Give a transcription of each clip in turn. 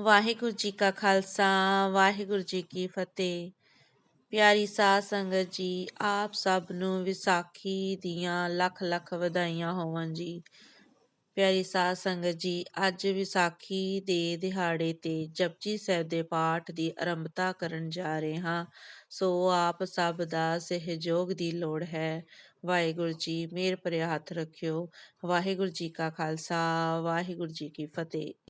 ਵਾਹਿਗੁਰੂ ਜੀ ਕਾ ਖਾਲਸਾ, ਵਾਹਿਗੁਰੂ ਜੀ ਕੀ ਫਤਿਹ। ਪਿਆਰੀ ਸਾਧ ਸੰਗਤ ਜੀ, ਆਪ ਸਭ ਨੂੰ ਵਿਸਾਖੀ ਦੀਆਂ ਲੱਖ ਲੱਖ ਵਧਾਈਆਂ ਹੋਵਨ ਜੀ। ਪਿਆਰੀ ਸਾਧ ਸੰਗਤ ਜੀ, ਅੱਜ ਵਿਸਾਖੀ ਦੇ ਦਿਹਾੜੇ ਤੇ ਜਪਜੀ ਸਾਹਿਬ ਦੇ ਪਾਠ ਦੀ ਆਰੰਭਤਾ ਕਰਨ ਜਾ ਰਹੇ ਹਾਂ। ਸੋ ਆਪ ਸਭ ਦਾ ਸਹਿਯੋਗ ਦੀ ਲੋੜ ਹੈ। ਵਾਹਿਗੁਰੂ ਜੀ ਮੇਰ ਪਰਿਆ ਹੱਥ ਰੱਖਿਓ। ਵਾਹਿਗੁਰੂ ਜੀ ਕਾ ਖਾਲਸਾ, ਵਾਹਿਗੁਰੂ ਜੀ ਕੀ ਫਤਿਹ।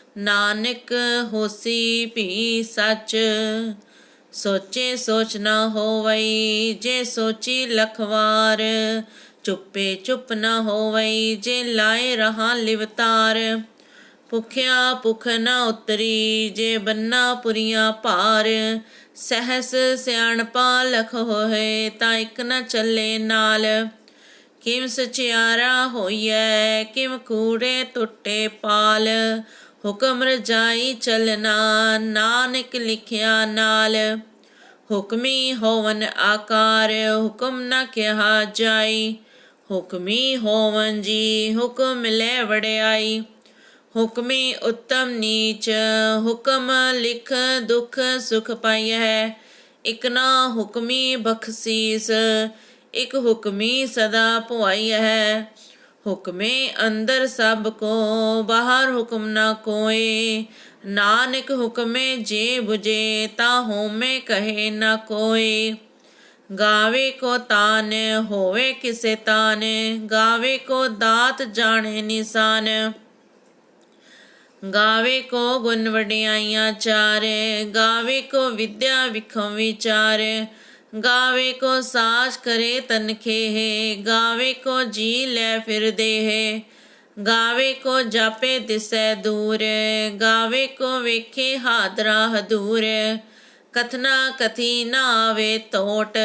ਨਾਨਕ ਹੋਸੀ ਭੀ ਸੱਚ। ਸੋਚੇ ਸੋਚ ਨਾ ਹੋਵਈ, ਜੇ ਸੋਚੀ ਲਖਵਾਰ। ਚੁੱਪੇ ਚੁੱਪ ਨਾ ਹੋਵਈ, ਜੇ ਲਾਏ ਰਹਾ ਲਿਵਤਾਰ। ਭੁਖਿਆ ਭੁਖ ਨਾ ਉਤਰੀ, ਜੇ ਬੰਨਾ ਪੁਰੀਆਂ ਭਾਰ। ਸਹਸ ਸਿਆਣਪਾ ਲਖ ਹੋਏ, ਤਾਂ ਇੱਕ ਨਾ ਚੱਲੇ ਨਾਲ। ਕਿਮ ਸਚਿਆਰਾ ਹੋਈਐ, ਕਿਮ ਕੂੜੇ ਟੁੱਟੇ ਪਾਲ। ਹੁਕਮ ਰਜਾਈ ਚਲਨਾ ਨਾਨਕ ਲਿਖਿਆ ਨਾਲ। ਹੁਕਮੀ ਹੋਵਨ ਆਕਾਰ, ਹੁਕਮ ਨਾ ਕਿਹਾ ਜਾਈ। ਹੁਕਮੀ ਹੋਵਨ ਜੀ, ਹੁਕਮ ਲੈ ਵੜਿਆਈ ਹੁਕਮੀ ਉੱਤਮ ਨੀਚ, ਹੁਕਮ ਲਿਖ ਦੁਖ ਸੁਖ ਪਾਈ ਹੈ ਇਕ ਨਾ ਹੁਕਮੀ ਬਖਸ਼ੀਸ, ਇਕ ਹੁਕਮੀ ਸਦਾ ਭੁਆਈ ਹੈ ਹੁਕਮੇ ਅੰਦਰ ਸਭ ਕੋ, ਬਾਹਰ ਹੁਕਮ ਨਾ ਕੋਏ। ਨਾਨਕ ਹੁਕਮੇ ਜੇ 부ਜੇ ਤਾਂ ਹੋਮੇ ਕਹੇ ਨਾ ਕੋਏ। ਗਾਵੇ ਕੋ ਤਾਨ, ਹੋਵੇ ਕਿਸੇ ਤਾਨ। ਗਾਵੇ ਕੋ ਦਾਤ ਜਾਣੇ ਨਿਸ਼ਾਨ। ਗਾਵੇ ਕੋ ਗੁਣ ਵਡਿਆਈਆਂ ਚਾਰੇ। ਗਾਵੇ ਕੋ ਵਿਦਿਆ ਵਿਖਮ ਵਿਚਾਰ। ਗਾਵੇ ਕੋ ਸਾਜ ਕਰੇ ਤਨਖੇ ਗਾਵੇ ਕੋ ਜੀ ਲੈ ਫਿਰਦੇ ਹੈ। ਗਾਵੇ ਕੋ ਜਾਪੇ ਦਿਸੈ ਦੂਰ, ਗਾਵੇ ਕੋ ਵੇਖੇ ਹਾਦਰਾ ਹਦੂਰ। ਕਥਨਾ ਕਥੀ ਨਾ ਆਵੇ ਤੋਟ,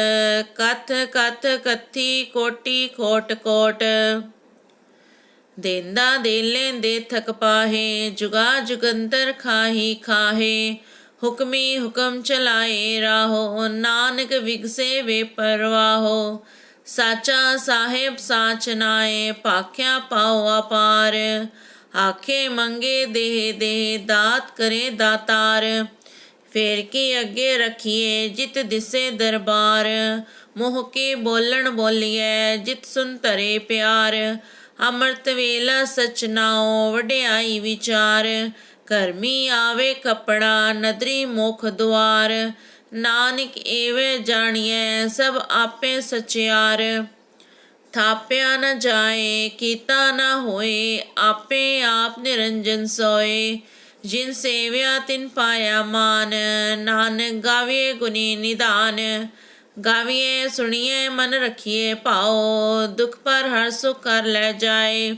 ਕਥ ਕਥ ਕਥੀ ਕੋਟੀ ਕੋਟ ਕੋਟ। ਦੇਂਦਾ ਦੇ ਲੈਂਦੇ ਥਕ ਪਾਹੇ, ਜੁਗਾ ਜੁਗੰਤਰ ਖਾਹੀ ਖਾਹੇ। ਹੁਕਮੀ ਹੁਕਮ ਚਲਾਏ ਰਾਹੋ, ਨਾਨਕ ਵਿਗਸੇ ਵੇ ਪਰਵਾਹੋ। ਸਾਚਾ ਸਾਹਿਬ ਸਾਚ ਨਾਏ ਪਾਖਿਆ ਪਾਉ ਅਪਾਰ। ਆਖੇ ਮੰਗੇ ਦੇਹ ਦੇਹ ਦਾਤ ਕਰੇ ਦਾਤਾਰ। ਫੇਰ ਕੀ ਅੱਗੇ ਰਖੀਏ ਜਿਤ ਦਿਸੇ ਦਰਬਾਰ। ਮੋਹ ਕੇ ਬੋਲਣ ਬੋਲੀਐ, ਜਿਤ ਸੁਨ ਤਰੇ ਪਿਆਰ। ਅੰਮ੍ਰਿਤ ਵੇਲਾ ਸਚਨਾਓ ਵਡਿਆਈ ਵਿਚਾਰ। ਕਰਮੀ ਆਵੇ ਕਪੜਾ ਨਦਰੀ ਮੁਖ ਦੁਆਰ। ਨਾਨਕ ਏਵੇਂ ਜਾਣੀਐ, ਸਭ ਆਪੇ ਸਚਿਆਰ। ਥਾਪਿਆ ਨਾ ਜਾਏ, ਕੀਤਾ ਨਾ ਹੋਏ, ਆਪੇ ਆਪ ਨਿਰੰਜਨ ਸੋਏ। ਜਿਨ ਸੇਵਿਆ, ਤਿਨ ਪਾਇਆ ਮਾਨ। ਨਾਨਕ ਗਾਵੇ ਗੁਨੀ ਨਿਦਾਨ ਗਾਵੀਏ ਸੁਣੀਏ ਮਨ ਰਖੀਏ ਭਾਉ। ਦੁਖ ਪਰ ਹਰ ਸੁਖ ਕਰ ਲੈ ਜਾਏ।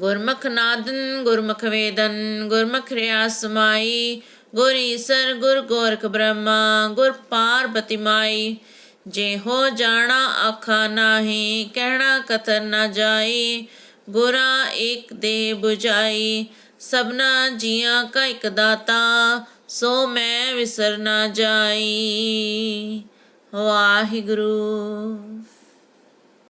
ਗੁਰਮੁਖ ਨਾਦਨ, ਗੁਰਮੁਖ ਵੇਦਨ, ਗੁਰਮੁਖ ਰਿਆ ਸਮਾਈ ਗੁਰ ਈਸਰ, ਗੁਰ ਗੋਰਖ ਬ੍ਰਹਮਾ, ਗੁਰ ਪਾਰਬਤੀ ਮਾਈ। ਜੇ ਹੋ ਜਾਣਾ ਆਖਾ ਨਾਹੀ, ਕਹਿਣਾ ਕਤਰ ਨਾ ਜਾਈ। ਗੁਰਾ ਇੱਕ ਦੇ 부ਜਾਈ ਸਭਨਾ ਜੀਆਂ ਕਾ ਇੱਕ ਦਾਤਾ, ਸੋ ਮੈਂ ਵਿਸਰ ਨਾ ਜਾਈ। ਵਾਹਿਗੁਰੂ।